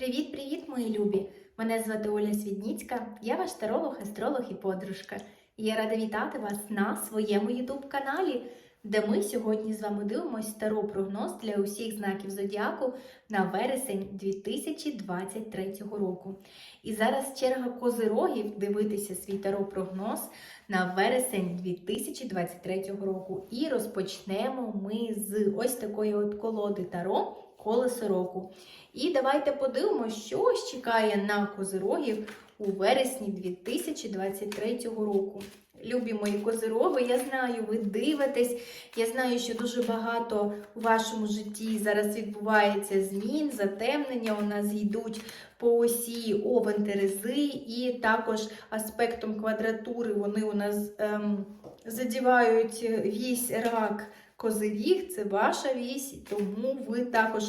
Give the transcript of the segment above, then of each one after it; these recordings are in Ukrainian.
Привіт-привіт, мої любі! Мене звати Оля Свідніцька, я ваш таролог, астролог і подружка. І я рада вітати вас на своєму ютуб-каналі, де ми сьогодні з вами дивимося таро прогноз для усіх знаків зодіаку на вересень 2023 року. І зараз черга козирогів дивитися свій таро прогноз на вересень 2023 року. І розпочнемо ми з ось такої от колоди таро колесо року. І давайте подивимося, що чекає на козирогів у вересні 2023 року. Любі мої козироги, я знаю, ви дивитесь. Я знаю, що дуже багато у вашому житті зараз відбувається змін, затемнення. У нас йдуть по осі овен Терези, і також аспектом квадратури вони у нас ем, задівають вісь рак козиріг. Це ваша вісь, тому ви також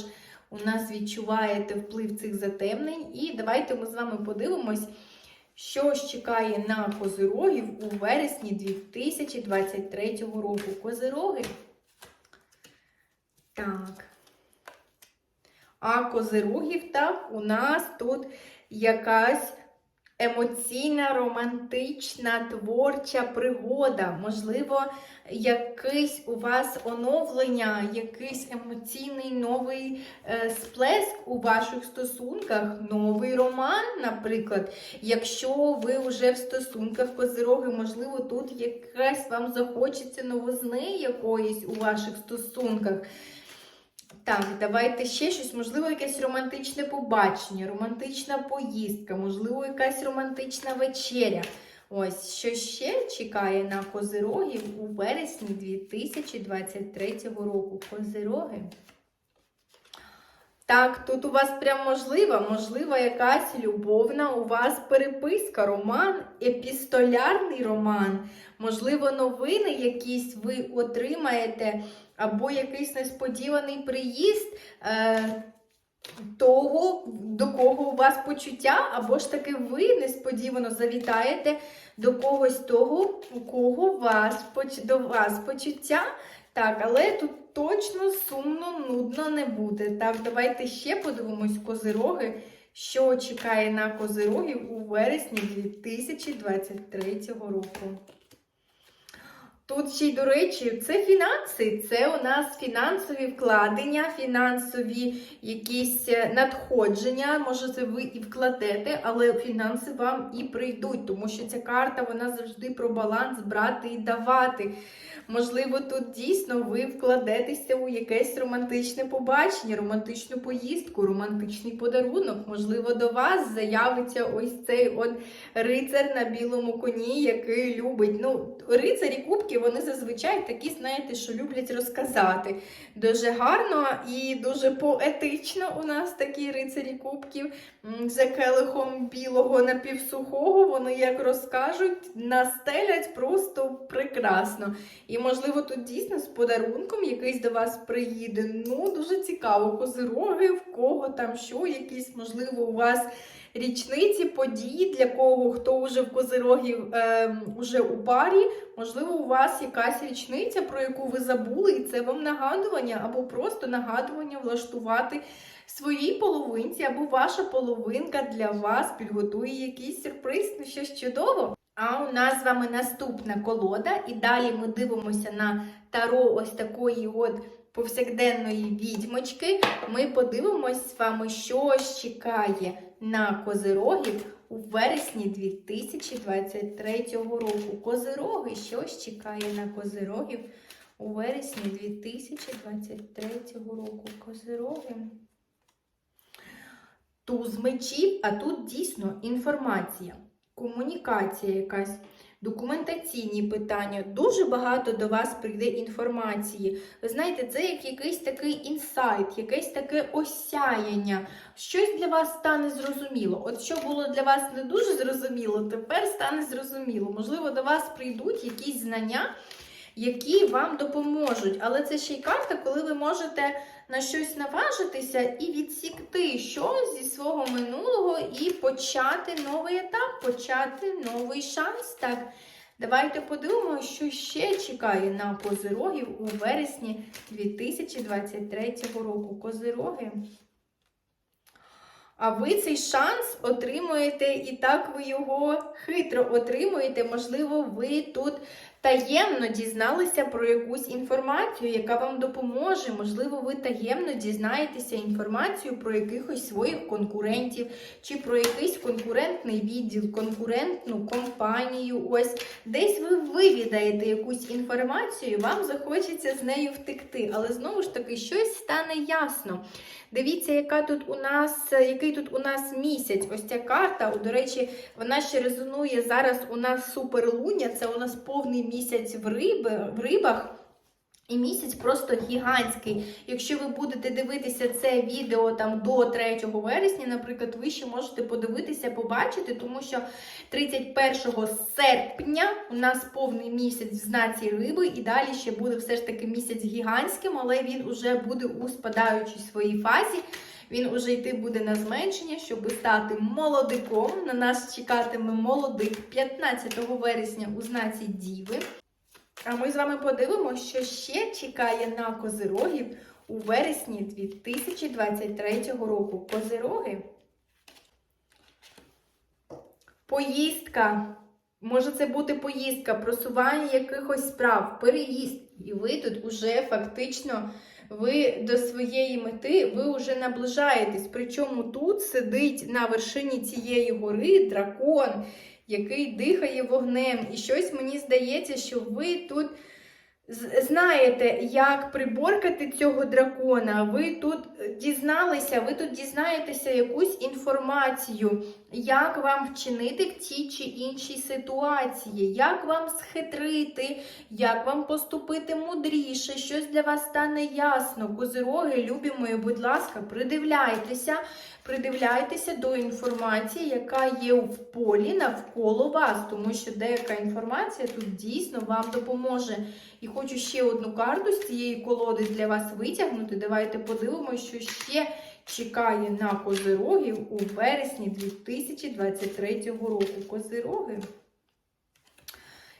у нас відчуваєте вплив цих затемнень. І давайте ми з вами подивимось, що ж чекає на козирогів у вересні 2023 року. Козироги. Так. А козирогів, так, у нас тут якась емоційна, романтична, творча пригода. Можливо, якесь у вас оновлення, якийсь емоційний новий е, сплеск у ваших стосунках, новий роман, наприклад. Якщо ви вже в стосунках козироги, можливо, тут якась вам захочеться новизни якоїсь у ваших стосунках. Так, давайте ще щось, можливо, якесь романтичне побачення, романтична поїздка, можливо, якась романтична вечеря. Ось, що ще чекає на козирогів у вересні 2023 року. Козироги. Так, тут у вас прям можлива, можлива якась любовна у вас переписка, роман, епістолярний роман, можливо, новини якісь ви отримаєте, або якийсь несподіваний приїзд е, того, до кого у вас почуття, або ж таки ви несподівано завітаєте до когось того, у кого вас, до вас почуття. Так, але тут точно сумно, нудно не буде. Так, давайте ще подивимось козироги, що чекає на козирогів у вересні 2023 року. Тут ще й, до речі, це фінанси, це у нас фінансові вкладення, фінансові якісь е, надходження. Може, це ви і вкладете, але фінанси вам і прийдуть, тому що ця карта вона завжди про баланс брати і давати. Можливо, тут дійсно ви вкладетеся у якесь романтичне побачення, романтичну поїздку, романтичний подарунок. Можливо, до вас заявиться ось цей от рицар на білому коні, який любить. Ну, рицарі кубки, вони зазвичай такі, знаєте, що люблять розказати. Дуже гарно і дуже поетично у нас такі рицарі кубків за келихом білого напівсухого. Вони як розкажуть, настелять просто прекрасно. І, можливо, тут дійсно з подарунком якийсь до вас приїде. Ну, дуже цікаво, козироги, в кого там що, якісь, можливо, у вас річниці, події, для кого хто вже в козирогів е, вже у парі. Можливо, у вас якась річниця, про яку ви забули, і це вам нагадування, або просто нагадування влаштувати своїй половинці, або ваша половинка для вас підготує якийсь сюрприз, ну щось чудово. А у нас з вами наступна колода, і далі ми дивимося на таро ось такої от повсякденної відьмочки. Ми подивимось з вами, що чекає на козирогів у вересні 2023 року. Козироги, що ж чекає на козирогів у вересні 2023 року. Козироги. Туз мечів, а тут дійсно інформація комунікація якась, документаційні питання. Дуже багато до вас прийде інформації. Ви знаєте, це як якийсь такий інсайт, якесь таке осяяння. Щось для вас стане зрозуміло. От що було для вас не дуже зрозуміло, тепер стане зрозуміло. Можливо, до вас прийдуть якісь знання. Які вам допоможуть, але це ще й карта, коли ви можете на щось наважитися і відсікти щось зі свого минулого і почати новий етап, почати новий шанс. Так, давайте подивимося, що ще чекає на козирогів у вересні 2023 року. Козироги. А ви цей шанс отримуєте, і так ви його хитро отримуєте. Можливо, ви тут таємно дізналися про якусь інформацію, яка вам допоможе. Можливо, ви таємно дізнаєтеся інформацію про якихось своїх конкурентів, чи про якийсь конкурентний відділ, конкурентну компанію. Ось десь ви вивідаєте якусь інформацію, вам захочеться з нею втекти. Але знову ж таки, щось стане ясно. Дивіться, яка тут у нас, який тут у нас місяць. Ось ця карта. До речі, вона ще резонує зараз. У нас суперлуння, це у нас повний місяць в, риби, в рибах. І місяць просто гігантський. Якщо ви будете дивитися це відео там до 3 вересня, наприклад, ви ще можете подивитися, побачити, тому що 31 серпня у нас повний місяць в знаці риби, і далі ще буде все ж таки місяць гігантським, але він уже буде у спадаючій своїй фазі. Він уже йти буде на зменшення, щоб стати молодиком. На нас чекатиме молодик 15 вересня у знаці Діви. А ми з вами подивимося, що ще чекає на козирогів у вересні 2023 року. Козироги. Поїздка. Може це бути поїздка, просування якихось справ, переїзд. І ви тут уже фактично ви до своєї мети ви вже наближаєтесь. Причому тут сидить на вершині цієї гори дракон, який дихає вогнем. І щось мені здається, що ви тут знаєте, як приборкати цього дракона. Ви тут дізналися, ви тут дізнаєтеся якусь інформацію, як вам вчинити в тій чи іншій ситуації, як вам схитрити, як вам поступити мудріше, щось для вас стане ясно. Козироги, любі мої, будь ласка, придивляйтеся, придивляйтеся до інформації, яка є в полі навколо вас, тому що деяка інформація тут дійсно вам допоможе. І хочу ще одну карту з цієї колоди для вас витягнути. Давайте подивимося, що ще чекає на козирогів у вересні 2023 року. Козироги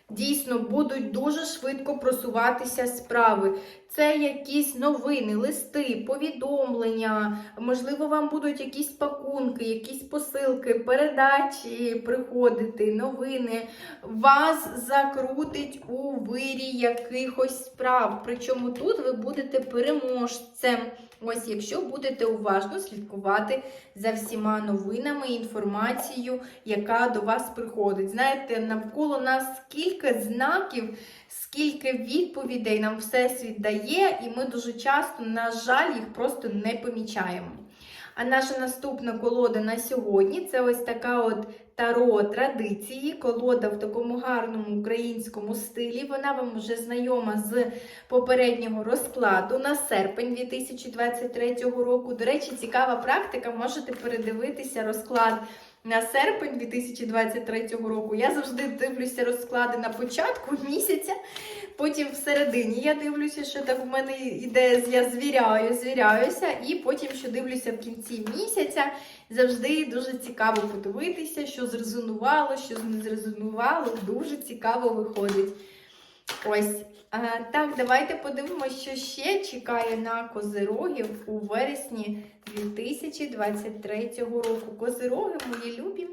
дійсно будуть дуже швидко просуватися справи. Це якісь новини, листи, повідомлення, можливо, вам будуть якісь пакунки, якісь посилки, передачі приходити, новини. Вас закрутить у вирі якихось справ. Причому тут ви будете переможцем. Ось, якщо будете уважно слідкувати за всіма новинами, інформацією, яка до вас приходить. Знаєте, навколо нас скільки знаків, скільки відповідей нам Всесвіт дає, і ми дуже часто, на жаль, їх просто не помічаємо. А наша наступна колода на сьогодні це ось така от таро традиції, колода в такому гарному українському стилі. Вона вам вже знайома з попереднього розкладу на серпень 2023 року. До речі, цікава практика. Можете передивитися розклад на серпень 2023 року. Я завжди дивлюся розклади на початку місяця, потім всередині я дивлюся, що так в мене іде, я звіряю, звіряюся, і потім, що дивлюся в кінці місяця, завжди дуже цікаво подивитися, що зрезонувало, що не зрезонувало. Дуже цікаво виходить. Ось. Так, давайте подивимося, що ще чекає на козирогів у вересні 2023 року. Козироги, мої любі.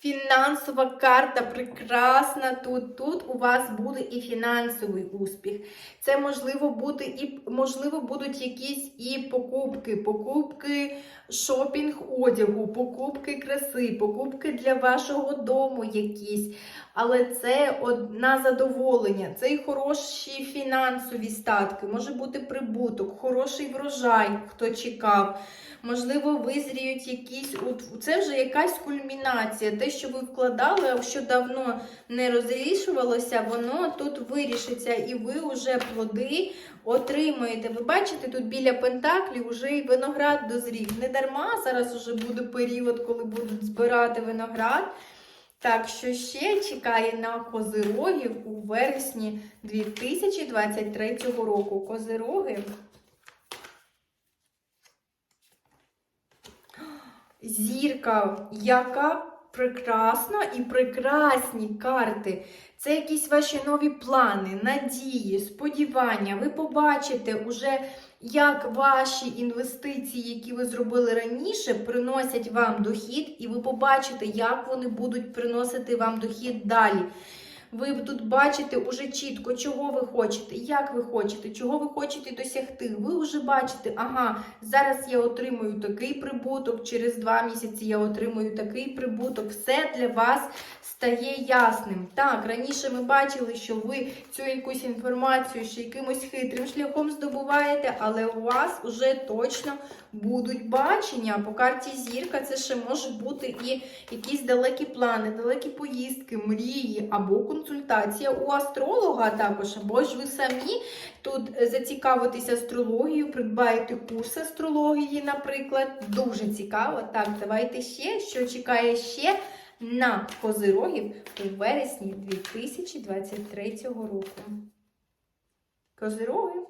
Фінансова карта прекрасна тут. Тут у вас буде і фінансовий успіх. Це можливо бути і можливо будуть якісь і покупки, покупки шопінг одягу, покупки краси, покупки для вашого дому якісь. Але це одна задоволення, це і хороші фінансові статки, може бути прибуток, хороший врожай, хто чекав. Можливо, визріють якісь. Це вже якась кульмінація. Те, що ви вкладали, що давно не розрішувалося, воно тут вирішиться, і ви вже плоди отримуєте. Ви бачите, тут біля Пентаклі вже і виноград дозрів. Не дарма зараз вже буде період, коли будуть збирати виноград. Так, що ще чекає на козирогів у вересні 2023 року. Козироги. Зірка, яка прекрасна і прекрасні карти. Це якісь ваші нові плани, надії, сподівання. Ви побачите уже як ваші інвестиції, які ви зробили раніше, приносять вам дохід, і ви побачите, як вони будуть приносити вам дохід далі. Ви тут бачите уже чітко, чого ви хочете, як ви хочете, чого ви хочете досягти. Ви вже бачите, ага, зараз я отримую такий прибуток, через два місяці я отримую такий прибуток. Все для вас стає ясним. Так, раніше ми бачили, що ви цю якусь інформацію ще якимось хитрим шляхом здобуваєте, але у вас вже точно будуть бачення. По карті зірка це ще може бути і якісь далекі плани, далекі поїздки, мрії або консультація у астролога також, або ж ви самі тут зацікавитесь астрологією, придбаєте курс астрології, наприклад. Дуже цікаво. Так, давайте ще, що чекає ще на козирогів у вересні 2023 року. Козироги.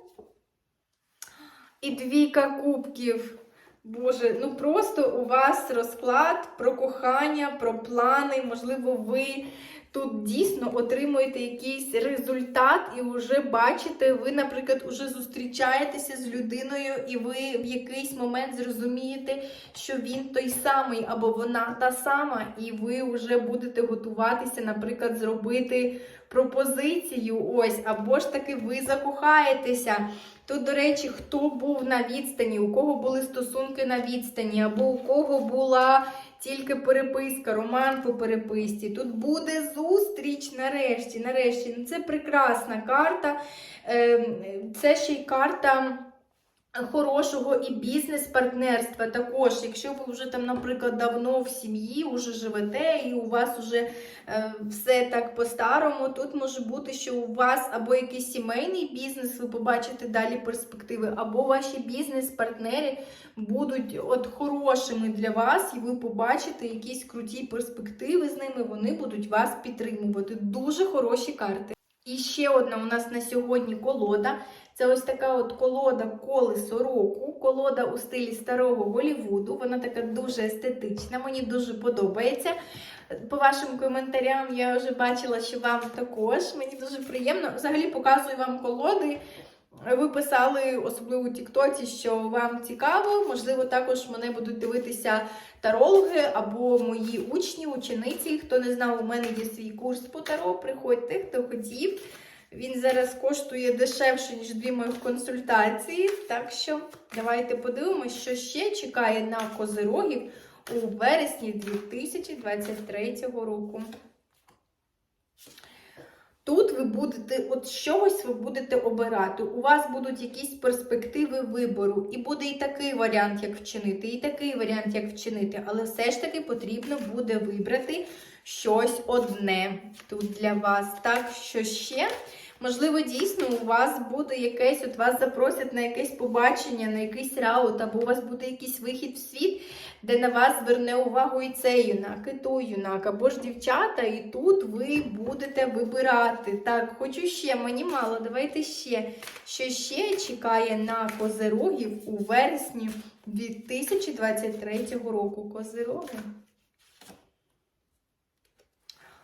І двійка кубків. Боже, ну просто у вас розклад про кохання, про плани. Можливо, ви тут дійсно отримуєте якийсь результат, і вже бачите, ви, наприклад, уже зустрічаєтеся з людиною, і ви в якийсь момент зрозумієте, що він той самий або вона та сама, і ви вже будете готуватися, наприклад, зробити пропозицію. Ось, або ж таки ви закохаєтеся. Тут, до речі, хто був на відстані, у кого були стосунки на відстані, або у кого була тільки переписка, роман по переписці. Тут буде зустріч нарешті. нарешті. Це прекрасна карта. Ем, Це ще й карта. Хорошого і бізнес-партнерства також, якщо ви вже там, наприклад, давно в сім'ї вже живете, і у вас вже е, все так по-старому, тут може бути, що у вас або якийсь сімейний бізнес, ви побачите далі перспективи, або ваші бізнес-партнери будуть от хорошими для вас, і ви побачите якісь круті перспективи з ними, вони будуть вас підтримувати. Дуже хороші карти. І ще одна у нас на сьогодні колода. Це ось така от колода колесо року, колода у стилі старого Голівуду. Вона така дуже естетична, мені дуже подобається. По вашим коментарям я вже бачила, що вам також. Мені дуже приємно. Взагалі показую вам колоди. Ви писали, особливо у Тіктоці, що вам цікаво. Можливо, також мене будуть дивитися тарологи або мої учні, учениці. Хто не знав, у мене є свій курс по таро. Приходьте, хто хотів. Він зараз коштує дешевше, ніж дві мої консультації. Так що давайте подивимося, що ще чекає на козирогів у вересні 2023 року. Тут ви будете, от чогось ви будете обирати. У вас будуть якісь перспективи вибору. І буде і такий варіант, як вчинити, і такий варіант, як вчинити. Але все ж таки потрібно буде вибрати щось одне тут для вас. Так, що ще? Можливо, дійсно у вас буде якесь, от вас запросять на якесь побачення, на якийсь раут, або у вас буде якийсь вихід в світ, де на вас зверне увагу і цей юнак, і той юнак, або ж дівчата, і тут ви будете вибирати. Так, хочу ще, мені мало, давайте ще. Що ще чекає на козирогів у вересні 2023 року? Козироги.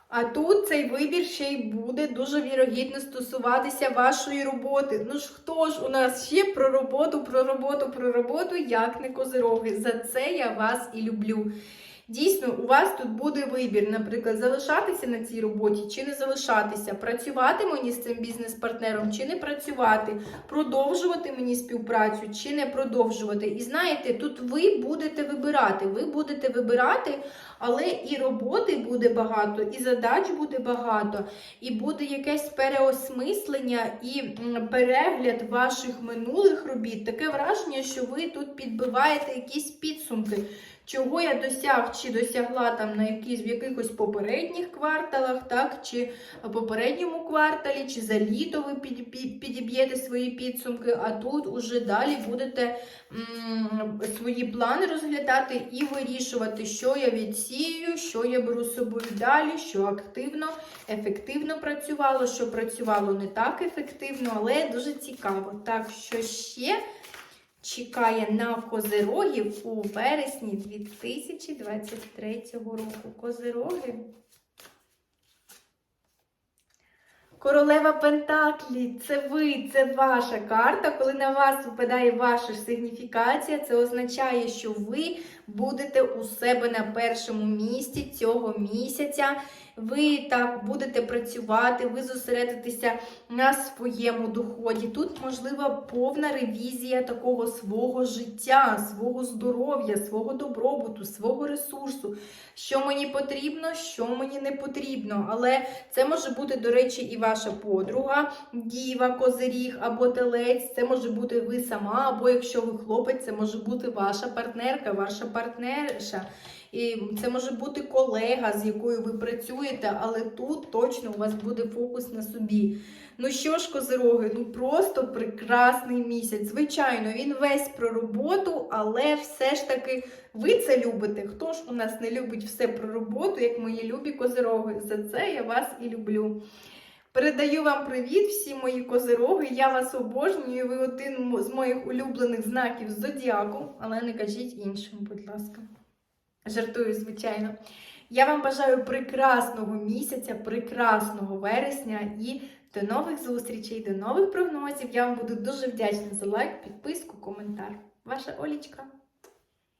А тут цей вибір ще й буде дуже вірогідно стосуватися вашої роботи. Ну ж хто ж у нас ще про роботу, про роботу, про роботу, як не козироги? За це я вас і люблю. Дійсно, у вас тут буде вибір, наприклад, залишатися на цій роботі чи не залишатися, працювати мені з цим бізнес-партнером чи не працювати, продовжувати мені співпрацю чи не продовжувати. І знаєте, тут ви будете вибирати. Ви будете вибирати, але і роботи буде багато, і задач буде багато, і буде якесь переосмислення і перегляд ваших минулих робіт. Таке враження, що ви тут підбиваєте якісь підсумки. Чого я досяг, чи досягла там на якісь, в якихось попередніх кварталах, так, чи в попередньому кварталі, чи за літо ви під, під, підіб'єте свої підсумки, а тут уже далі будете м, свої плани розглядати і вирішувати, що я відсію, що я беру з собою далі, що активно, ефективно працювало, що працювало не так ефективно, але дуже цікаво. Так, що ще чекає на козирогів у вересні 2023 року. Козироги. Королева Пентаклі, це ви, це ваша карта. Коли на вас випадає ваша ж сигніфікація, це означає, що ви будете у себе на першому місці цього місяця. Ви так будете працювати, ви зосередитеся на своєму доході. Тут можлива повна ревізія такого свого життя, свого здоров'я, свого добробуту, свого ресурсу. Що мені потрібно, що мені не потрібно. Але це може бути, до речі, і ваша подруга, діва, козиріг або телець. Це може бути ви сама, або якщо ви хлопець, це може бути ваша партнерка, ваша партнерша. І це може бути колега, з якою ви працюєте, але тут точно у вас буде фокус на собі. Ну що ж, козироги, ну просто прекрасний місяць. Звичайно, він весь про роботу, але все ж таки ви це любите. Хто ж у нас не любить все про роботу, як мої любі козироги? За це я вас і люблю. Передаю вам привіт, всі мої козироги. Я вас обожнюю. Ви один з моїх улюблених знаків зодіаку, але не кажіть іншим, будь ласка. Жартую, звичайно. Я вам бажаю прекрасного місяця, прекрасного вересня і до нових зустрічей, до нових прогнозів. Я вам буду дуже вдячна за лайк, підписку, коментар. Ваша Олічка.